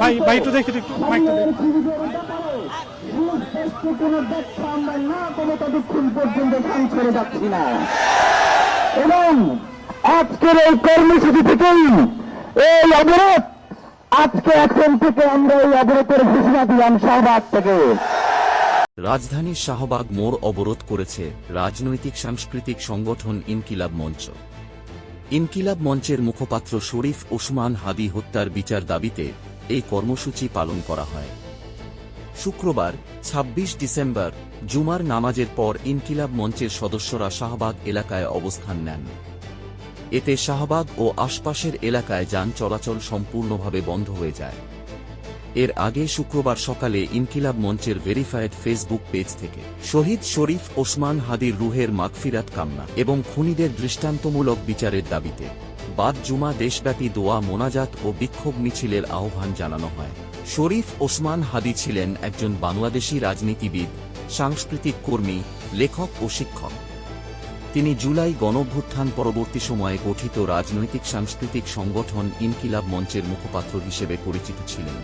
ভাই ভাই একটু দেখি একটু মাইকটা কোনো ব্যাখ্যা আমরা না করে ততক্ষণ পর্যন্ত ধান ছেড়ে যাচ্ছি না এবং আজকের এই কর্মসূচি থেকেই এই অবরোধ আজকে এখন থেকে আমরা এই অবরোধের ঘোষণা দিলাম শাহবাগ থেকে। রাজধানীর শাহবাগ মোড় অবরোধ করেছে রাজনৈতিক সাংস্কৃতিক সংগঠন ইনকিলাব মঞ্চ। ইনকিলাব মঞ্চের মুখপাত্র শরীফ ওসমান হাদি হত্যার বিচার দাবিতে এই কর্মসূচি পালন করা হয়। শুক্রবার ২৬ ডিসেম্বর, জুমার নামাজের পর ইনকিলাব মঞ্চের সদস্যরা শাহবাগ এলাকায় অবস্থান নেন। এতে শাহবাগ ও আশপাশের এলাকায় যান চলাচল সম্পূর্ণভাবে বন্ধ হয়ে যায়। এর আগে শুক্রবার সকালে ইনকিলাব মঞ্চের ভেরিফাইড ফেসবুক পেজ থেকে শহীদ শরীফ ওসমান হাদির রুহের মাগফিরাত কামনা এবং খুনিদের দৃষ্টান্তমূলক বিচারের দাবিতে বাদ জুমা দেশব্যাপী দোয়া, মোনাজাত ও বিক্ষোভ মিছিলের আহ্বান জানানো হয়। শরীফ ওসমান হাদি ছিলেন একজন বাংলাদেশী রাজনীতিবিদ, সাংস্কৃতিক কর্মী, লেখক ও শিক্ষক। তিনি জুলাই গণভ্যুত্থান পরবর্তী সময়ে গঠিত রাজনৈতিক সাংস্কৃতিক সংগঠন ইনকিলাব মঞ্চের মুখপাত্র হিসেবে পরিচিত ছিলেন।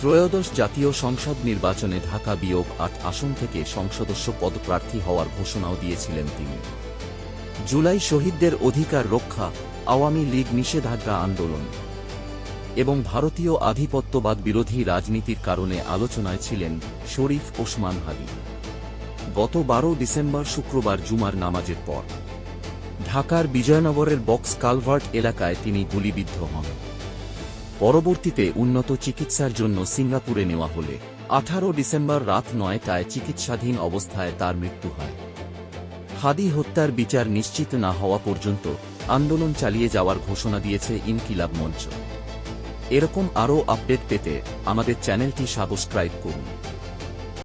ত্রয়োদশ জাতীয় সংসদ নির্বাচনে ঢাকা বিয়োগ আট আসন থেকে সংসদস্য পদপ্রার্থী হওয়ার ঘোষণাও দিয়েছিলেন তিনি। জুলাই শহীদদের অধিকার রক্ষা, আওয়ামী লীগ নিষেধাজ্ঞা আন্দোলন এবং ভারতীয় আধিপত্যবাদ বিরোধী রাজনীতির কারণে আলোচনায় ছিলেন শরীফ ওসমান হাদি। গত বারো ডিসেম্বর শুক্রবার জুমার নামাজের পর ঢাকার বিজয়নগরের বক্স কালভার্ট এলাকায় তিনি গুলিবিদ্ধ হন। পরবর্তীতে উন্নত চিকিৎসার জন্য সিঙ্গাপুরে নেওয়া হলে আঠারো ডিসেম্বর রাত নয়টায় চিকিৎসাধীন অবস্থায় তার মৃত্যু হয়। হাদি হত্যার বিচার নিশ্চিত না হওয়া পর্যন্ত আন্দোলন চালিয়ে যাওয়ার ঘোষণা দিয়েছে ইনকিলাব মঞ্চ। এরকম আরও আপডেট পেতে আমাদের চ্যানেলটি সাবস্ক্রাইব করুন।